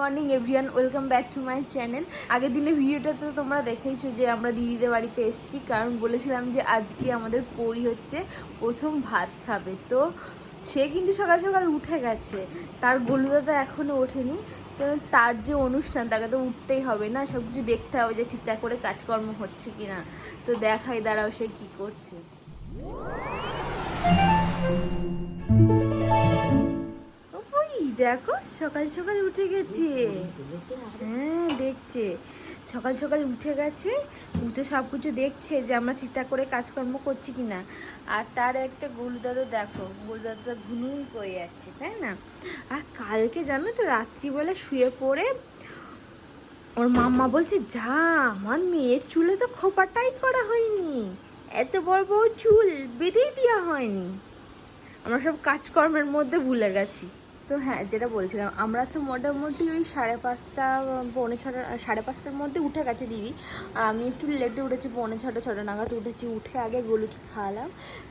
Morning everyone welcome back to my channel আগের দিনের ভিডিওটা তো তোমরা দেখেইছো যে আমরা দিদিদের বাড়িতে এসেছি, কারণ বলেছিলাম যে আজকে আমাদের পরি হচ্ছে প্রথম ভাত খাবে। তো সে কিন্তু সকাল সকাল উঠে গেছে। তার গলুদাদা এখনও ওঠেনি। কারণ তার যে অনুষ্ঠান, তাকে তো উঠতেই হবে না। সব কিছু দেখতে হবে যে ঠিকঠাক করে কাজকর্ম হচ্ছে কি না তো দেখাই দাঁড়াও সে কী করছে। দেখো, সকাল সকাল উঠে গেছে। হ্যাঁ দেখছে। সকাল সকাল উঠে গেছে, উঠে সব কিছু দেখছে যে আমরা ঠিকঠাক করে কাজকর্ম করছি কি না আর তার একটা গোলদাদা দেখো গোলদাদা ঘুনুই করে যাচ্ছে, তাই না? আর কালকে জানো তো, রাত্রিবেলা শুয়ে পড়ে ওর মাম্মা বলছে, যা, আমার মেয়ের চুলে তো খোপাটাই করা হয়নি। এত বড় বড় চুল বেঁধেই দেওয়া হয়নি। আমরা সব কাজকর্মের মধ্যে ভুলে গেছি। তো হ্যাঁ যেটা বলছিলাম, আমরা তো মোটামুটি ওই সাড়ে পাঁচটা, পৌনে ছটা, সাড়ে পাঁচটার মধ্যে উঠে গেছে দিদি। আর আমি একটু লেটে উঠেছি, পৌনে ছটা ছটা নাগাদ উঠেছি। উঠে আগে গলুকে খাওয়ালাম,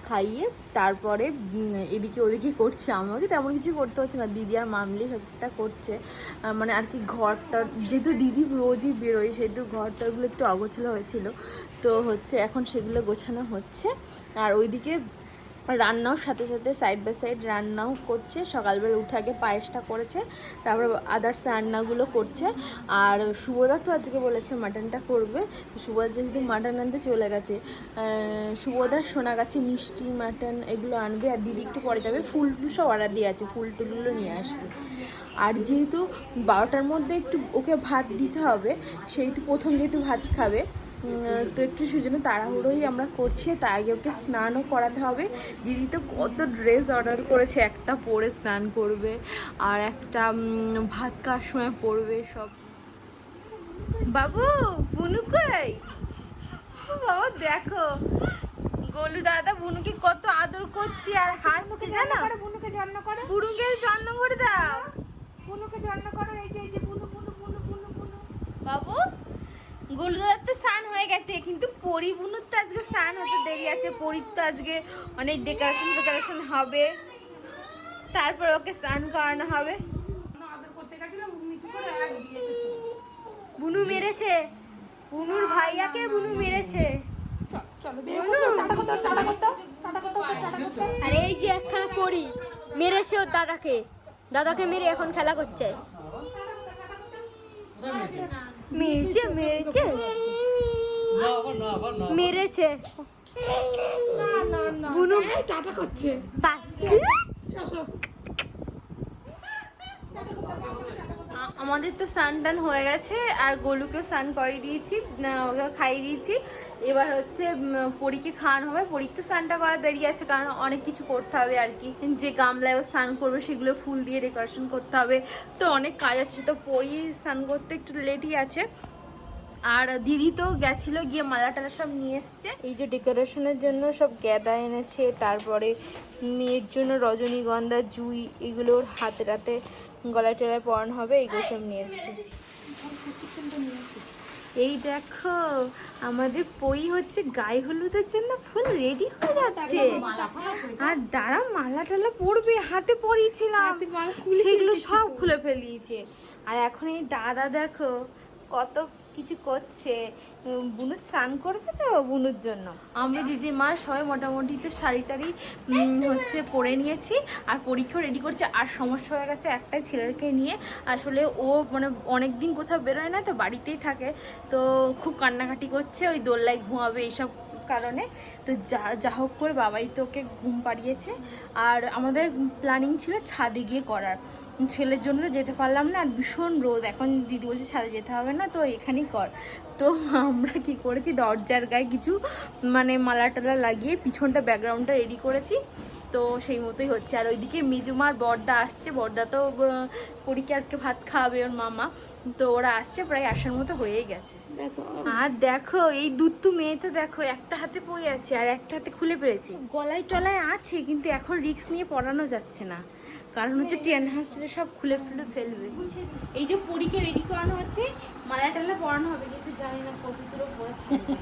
খাইয়ে তারপরে এদিকে ওদিকে করছি। আমাকে তেমন কিছু করতে হচ্ছে না। দিদি আর মামলি সবটা করছে। মানে আর কি ঘরটা, যেহেতু দিদি রোজই বেরোয়, সেহেতু ঘরটাগুলো একটু অগোছালো হয়েছিল। তো হচ্ছে, এখন সেগুলো গোছানো হচ্ছে। আর ওইদিকে রান্নাও সাথে সাথে সাইড বাই সাইড রান্নাও করছে। সকালবেলা উঠে আগে পায়েসটা করেছে তারপর আদার্স রান্নাগুলো করছে। আর শুভদা তো আজকে বলেছে মাটনটা করবে। শুভদা যেহেতু মাটন আনতে চলে গেছে আহ, শুভদার শোনা গেছে মিষ্টি মাটন এগুলো আনবে। আর দিদি একটু পরে যাবে ফুল টুল সব অর্ডার দিয়ে আছে ফুল টুলগুলো নিয়ে আসবে। আর যেহেতু বারোটার মধ্যে একটু ওকে ভাত দিতে হবে সেহেতু প্রথম যেহেতু ভাত খাবে তো একটু সেই জন্য তাড়াহুড়োই আমরা করছি তার আগে ওকে স্নানও করাতে হবে। দিদি তো কত ড্রেস অর্ডার করেছে একটা পরে স্নান করবে আর একটা ভাত খাওয়ার সময় পরবে সব। বাবু বুনু কই? ও বাবা দেখো। গোলু দাদা বুনুকে কত আদর করছি আর হাসছে জানো? বুনুকে জন্ম করো। বুনুকে জন্ম করে দাও। বুনুকে জন্ম করো এই যে এই যে বুনু বুনু বুনু বুনু বুনু। বাবু গোলুদার তো স্নান হয়ে গেছে, কিন্তু পরি বুনুর তো আজকে স্নান হতে দেরি আছে, পরির তো আজকে অনেক ডেকোরেশন ডেকোরেশন হবে। তারপর ওকে স্নান করানো হবে। বুনু মেরেছে। বুনুর ভাইয়াকে বুনু মেরেছে। আর এই যে একখানা পড়ি মেরেছে ওর দাদাকে। দাদাকে মেরে এখন খেলা করছে। মেরেছে মেরেছে। মেরেছে। বুনু। টাটা করছে আমাদের তো স্নান টান হয়ে গেছে, আর গোলুকেও স্নান করিয়ে দিয়েছি খাইয়ে দিয়েছি। এবার হচ্ছে পরীকে খাওয়ানো হবে। পরীর তো স্নানটা করা দেরি আছে, কারণ অনেক কিছু করতে হবে আর কি। যে গামলায়ও স্নান করবে, সেগুলো ফুল দিয়ে ডেকোরেশন করতে হবে। তো অনেক কাজ আছে, তো পরি স্নান করতে একটু লেটই আছে। আর দিদি তো গেছিল গিয়ে মালা টালা সব নিয়ে এসছে। এই যে ডেকোরেশনের জন্য সব গ্যাদা এনেছে তারপরে মেয়ের জন্য রজনীগন্ধা জুই এগুলো ওর হাতে রাতে গলায় টলায় পরানো হবে এইগুলো সব নিয়ে এসছে। এই দেখো আমাদের পই হচ্ছে গায়ে হলুদের জন্য ফুল রেডি হয়ে যাচ্ছে। আর দাঁড়া মালা টালা পরবে হাতে পরিয়েছিলাম। সেগুলো সব খুলে ফেলিয়েছে আর এখন এই দাদা দেখো কত কিছু করছে? উম, বুনু স্নান করবে তো বুনুর জন্য? আমি দিদিমা সবাই মোটামুটি তো শাড়ি টাড়ি হচ্ছে পরে নিয়েছি আর পরীক্ষাও রেডি করছে। আর সমস্যা হয়ে গেছে একটাই ছেলেকে নিয়ে। আসলে ও মানে অনেক দিন কোথাও বেরোয় না তো বাড়িতেই থাকে। তো খুব কান্নাকাটি করছে ওই দোল্লায় ঘুমাবে এইসব কারণে। তো যা যা হোক করে বাবাই তো ওকে ঘুম পাড়িয়েছে। আর আমাদের প্ল্যানিং ছিল ছাদে গিয়ে করার। ছেলের জন্য তো যেতে পারলাম না আর ভীষণ রোদ। এখন দিদি বলছে ছাদে যেতে হবে না তো এখানেই কর। তো আমরা কি করেছি দরজার গায়ে কিছু মানে মালা টালা লাগিয়ে পিছনটা ব্যাকগ্রাউন্ডটা রেডি করেছি। তো সেই মতোই হচ্ছে। আর ওইদিকে মিজুমার বর্দা আসছে। বর্দা তো পরীকে আজকে ভাত খাওয়াবে ওর মামা। তো ওরা আসছে প্রায় আসার মতো হয়েই গেছে। দেখো। আর দেখো এই দুত্তু মেয়েটা দেখো একটা হাতে পড়ে আছে আর একটা হাতে খুলে পেরেছি। গলায় টলায় আছে কিন্তু এখন রিক্স নিয়ে পড়ানো যাচ্ছে না। কারণ হচ্ছে টেন হাসলে সব খুলে ফুলে ফেলবে। এই যে পরীকে রেডি করানো হচ্ছে মালা টালা পরানো হবে কিন্তু জানি না কত দূর পরে থাকবে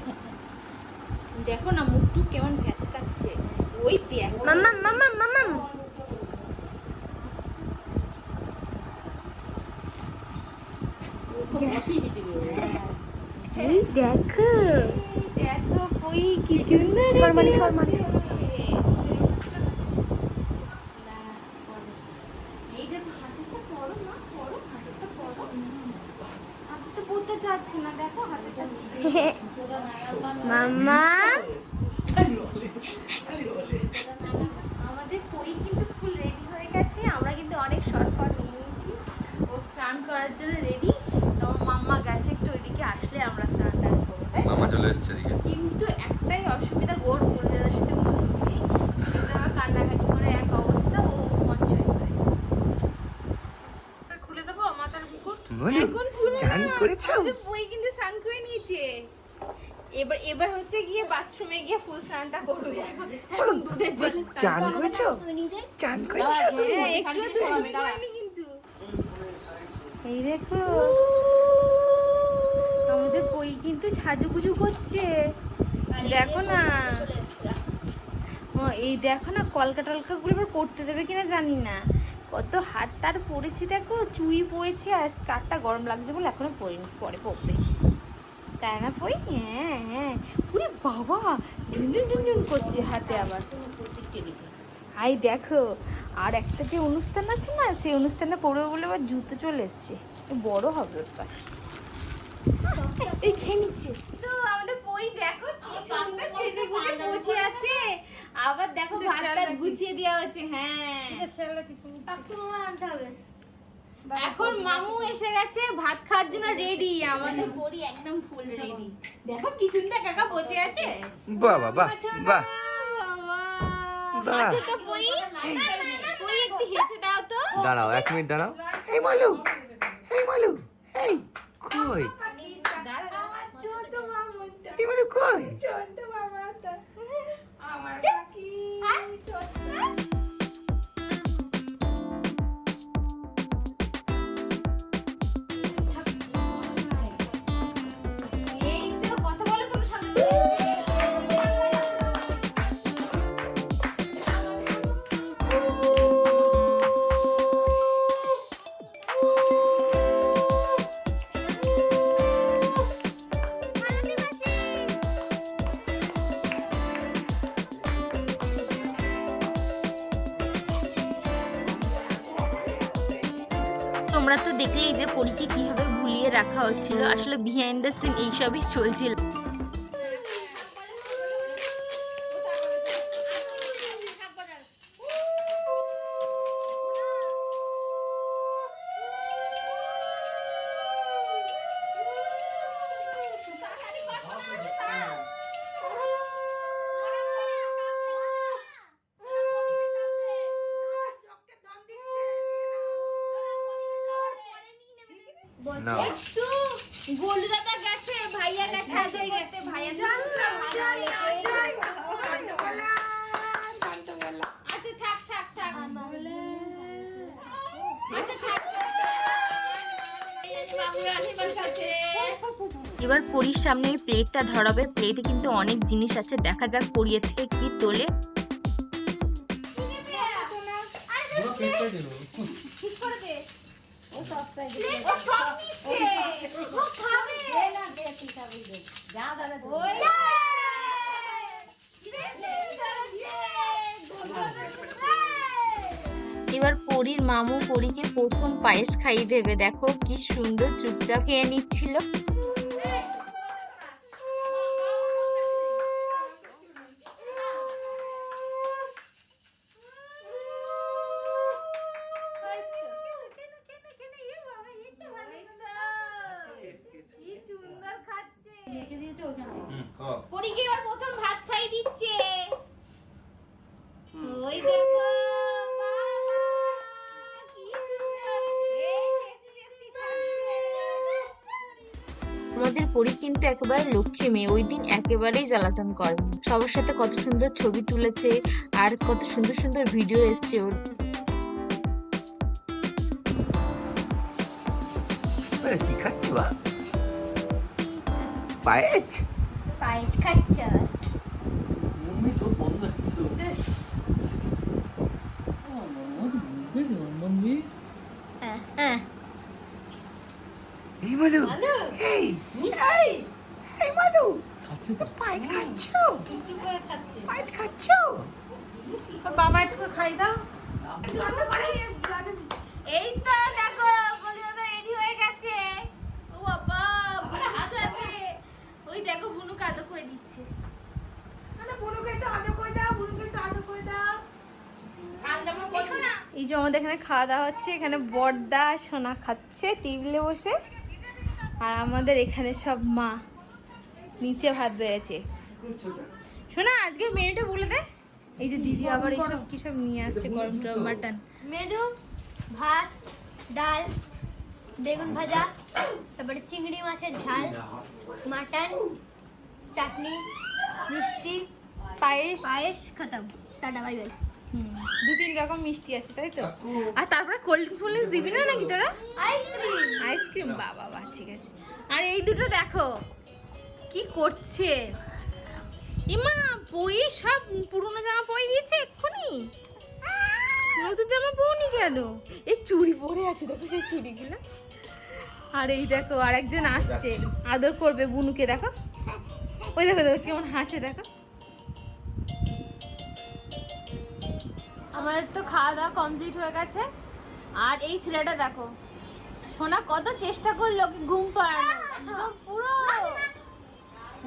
দেখো না মুখটুক কেমন ভ্যাচকাচ্ছে। ওই দেখো। মাম্মা মাম্মা মাম্মা। দেখো। দেখো পই কি সুন্দর শর্মালি শর্মালি এই দেখো হাতেরটা পরো না পরো হাতেরটা পরো হাতেরটা পরতে চাচ্ছে না দেখো হাতেরটা মাম্মা? আমাদের পই কিন্তু ফুল রেডি হয়ে গেছে। আমরা কিন্তু অনেক শর্ট নিয়ে নিয়েছি। ও স্নান করার জন্য রেডি তো মাম্মা গেছে একটু ওইদিকে আসলে আমরা স্নান টান করব চলে এসছে এদিকে। কিন্তু একটাই অসুবিধা গোর গুলুদাদার সাথে কোনো নেই গুলুদাদা কান্নাকাটি করে এক অবস্থা ও মঞ্চ খুলে খুলে চান। করেছ? বই কিন্তু স্নান করে নিয়েছে। এবার এবার হচ্ছে গিয়ে বাথরুমে গিয়ে ফুল স্নানটা করবে এখন এখন দুধের জলে চান। করেছ? চান করেছ হ্যাঁ একটু করেনি কিন্তু। এই দেখো। আমাদের পই কিন্তু সাজুগুজু করছে। দেখো না। এই দেখো না কলকা টলকাগুলো এবার পড়তে দেবে কিনা জানি না। কত হাত তার পড়েছে দেখো, চুই পড়েছে আর স্কার্টটা গরম লাগছে বলে এখনও পরিনি পরে পড়বে। তাই না পই? হ্যাঁ হ্যাঁ। পুরে বাবা, ঝুনঝুন ঝুনঝুন করছে হাতে আবার। হাই, দেখো, আর একটা যে অনুষ্ঠান আছে না, সেই অনুষ্ঠানে পড়বে বলে আবার জুতো চলে এসছে। বড় হবে ওর পাশে খেয়ে নিচ্ছে। তো আমাদের পই দেখো, কি সুন্দর ছেলে গুজে বসে আছে আবার দেখো ভাত টাত গুছিয়ে দেওয়া হচ্ছে হ্যাঁ। এখন মামু এসে গেছে ভাত খাওয়ার জন্য রেডি আমাদের পরি একদম ফুল রেডি দেখো কি সুন্দর কাকা বসে আছে। বাহ বাহ বাহ বাহ। আচ্ছা তো পই? পই একটু হেঁচে দাও তো। দাঁড়াও এক মিনিট দাঁড়াও। এই মালু। এই মালু। এই কই? আমার ছোট মামু এই মালু কই? ছোট আমার তোমরা তো দেখলেই যে পরীকে কীভাবে ভুলিয়ে রাখা হচ্ছিল। আসলে বিহাইন্ড দ্য সিন এইসবই চলছিল। না। একটু গোলু দাদা গেছে ভাইয়া গেছে করতে ভাইয়া তো ভালো আচ্ছা থাক থাক থাক। আচ্ছা থাক এবার পরীর সামনে প্লেটটা ধরাবে। প্লেটে কিন্তু অনেক জিনিস আছে। দেখা যাক পরিয়ের থেকে কি তোলে ঠিক করে দে ও সব নিচ্ছে ও খাবে ওই এবার পরীর মামু পরীকে প্রথম পায়েস খাইয়ে দেবে। দেখো কি সুন্দর চুপচাপ খেয়ে নিচ্ছিল। খাও পরীকে এবার প্রথম ভাত খাই দিচ্ছে। ওই দেখো বাবা, কি সুন্দর। এই tasty tasty খাচ্ছে। আমাদের পরি কিন্তু একেবারে লক্ষ্মী মেয়ে ওই দিন একেবারেই জ্বালাতন করে। সবার সাথে কত সুন্দর ছবি তুলেছে আর কত সুন্দর সুন্দর ভিডিও এসছে ওর। কি খাচ্ছি বা? পায়েছ পায়েস খাচ্ছ? মম্মি তো বন্ধ আছে মম্মি এই মালু এই এই এই মালু খাচ্ছে তো। পাইট খাচ্ছ? চুপ করে খাচ্ছে। পাইট খাচ্ছ? বাবা একটু খাই দাও। এই তো দেখো কলিয়াদা রেডি হয়ে গেছে ও বাবা বুনু সাথে ওই কাদো করে দিচ্ছে। এই যে আমাদের এখানে খাওয়া দাওয়া হচ্ছে এখানে বড়দা আর সোনা খাচ্ছে টেবিলে বসে। আর আমাদের এখানে সব মা। নিচে ভাত বেড়েছে। শোনা আজকে মেনুটা বলে দে। এই যে দিদি আবার এইসব কি সব নিয়ে আসছে গরম গরম মাটন। মেনু ভাত ডাল বেগুন ভাজা তারপরে চিংড়ি মাছের ঝাল মাটন চাটনি মিষ্টি পায়েস। পায়েস খতম। টাটা বাই বাই হুম, দু তিন রকম মিষ্টি আছে তাই তো? আর তারপরে কোল্ড ড্রিঙ্কস ফোল্ড ড্রিঙ্কস দিবি না নাকি তোরা? আইসক্রিম আইসক্রিম বাবা বাহ ঠিক আছে। আর এই দুটো দেখো কি করছে? ইমা বই সব পুরনো জামা পরে দিয়েছে এক্ষুনি? নতুন জামা পরনি কেন? এই চুড়ি পরে আছে দেখো সেই চুড়িগুলো। আর এই দেখো আরেকজন আসছে। আদর করবে বুনুকে দেখো। ওই দেখো দেখো কেমন হাসে দেখো। আমাদের তো খাওয়া দাওয়া কমপ্লিট হয়ে গেছে। আর এই ছেলেটা দেখো সোনা কত চেষ্টা করল কি ঘুম পাড়ানো পুরো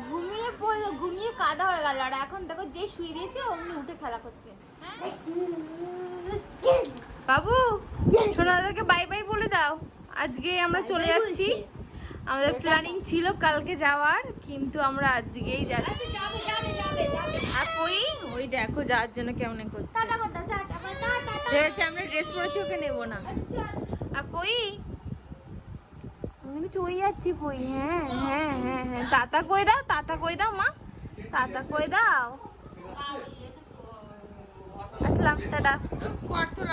ঘুমিয়ে পড়ল ঘুমিয়ে কাদা হয়ে গেল। আর এখন দেখো যে শুয়ে দিয়েছে অমনি উঠে খেলা করছে? বাবু সোনা দাদাকে বাই বাই বলে দাও। আজকে আমরা চলে যাচ্ছি। আমাদের প্ল্যানিং ছিল কালকে যাওয়ার কিন্তু আমরা আজকেই যাচ্ছি। যাবে যাবে যাবে যাবে আর ওই ওই দেখো যাওয়ার জন্য কেমন করছে। ভেবেছি আমরা ড্রেস পরেছি ওকে নেব না। আর পই আমি কিন্তু চই যাচ্ছি পই হ্যাঁ হ্যাঁ হ্যাঁ হ্যাঁ। তাতা কই দাও তাতা কই দাও মা? তাতা কই দাও? আসলাম টাটা। কোনো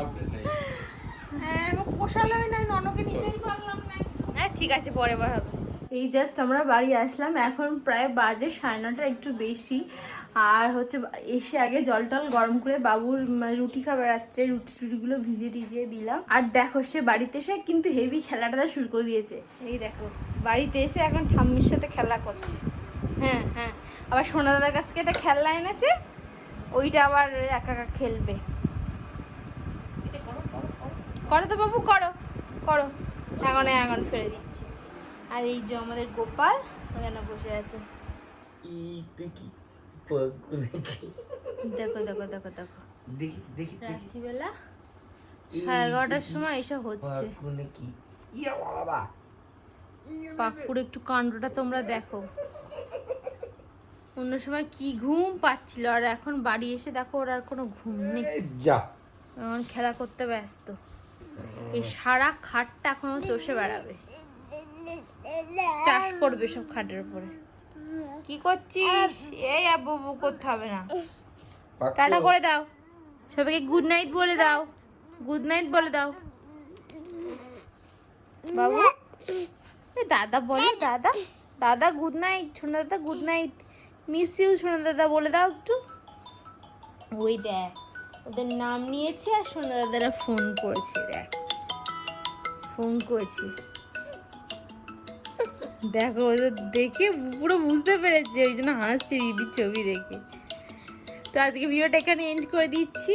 আপডেট নেই হ্যাঁ ঠিক আছে পরে বার হবে। এই জাস্ট আমরা বাড়ি আসলাম এখন প্রায় বাজে সাড়ে নটা একটু বেশি। আর হচ্ছে এসে আগে জল টল গরম করে বাবুর রুটি খাবার রাত্রে রুটি টুটিগুলো ভিজিয়ে টিজিয়ে দিলাম। আর দেখো সে বাড়িতে এসে কিন্তু হেভি খেলাটা শুরু করে দিয়েছে। এই দেখো বাড়িতে এসে এখন ঠাম্মির সাথে খেলা করছে। হ্যাঁ হ্যাঁ। আবার সোনা দাদার কাছ থেকে একটা খেলনা এনেছে ওইটা আবার একা একা খেলবে। করো তো বাবু করো। করো। এখন এখন ফেলে দিচ্ছি। আর এই যে আমাদের গোপাল ওখানে বসে আছে। দেখি দেখো দেখো দেখো। দেখো দেখি রাত্রিবেলা সাড়ে এগারোটার সময় এসব হচ্ছে। পাকুর একটু কাণ্ডটা তোমরা দেখো। অন্য সময় কি ঘুম পাচ্ছিল আর এখন বাড়ি এসে দেখো ওর আর কোনো ঘুম নেই। যা। এখন খেলা করতে ব্যস্ত। এই সারা খাটটা এখনও চষে বেড়াবে। চাষ করবে সব খাটের উপরে। কি করছিস? এই আব্বু করতে হবে না। টাটা করে দাও। সবাইকে গুড নাইট বলে দাও। গুড নাইট বলে দাও। বাবু? দাদা বলে দাদা। দাদা গুড নাইট সোনা দাদা গুড নাইট মিস ইউ সোনা দাদা বলে দাও একটু। ওই দেখ ওদের নাম নিয়েছে আর সোনা দাদারা ফোন করেছে দেখ। ফোন করেছে। দেখো ওদের দেখে পুরো বুঝতে পেরেছি, ওই জন্য হাসছি দিদির ছবি দেখে। তো আজকে ভিডিওটা এখানে এন্ড করে দিচ্ছি।